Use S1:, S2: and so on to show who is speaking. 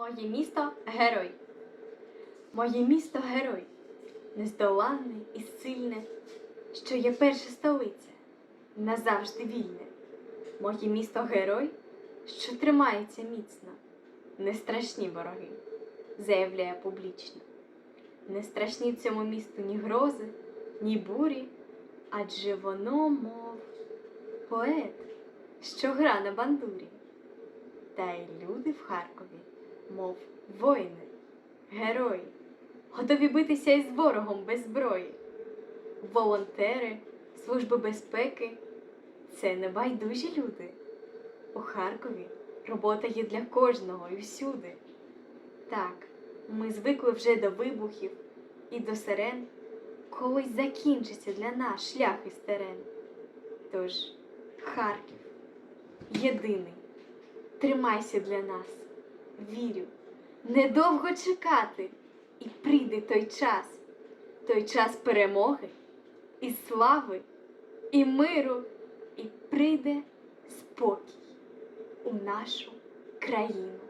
S1: Моє місто герой. Моє місто герой, нездоланне і сильне, що є перша столиця, назавжди вільне. Моє місто герой, що тримається міцно, не страшні вороги, заявляє публічно. Не страшні цьому місту ні грози, ні бурі, адже воно, мов поет, що гра на бандурі. Та й люди в Харкові, мов воїни, герої, готові битися із ворогом без зброї. Волонтери, служби безпеки це не байдужі люди. У Харкові робота є для кожного і всюди. Так, ми звикли вже до вибухів і до сирен, колись закінчиться для нас шлях із терен. Тож, Харків, єдиний, тримайся для нас, вірю, недовго чекати, і прийде той час, той час перемоги, і слави, і миру, і прийде спокій у нашу країну.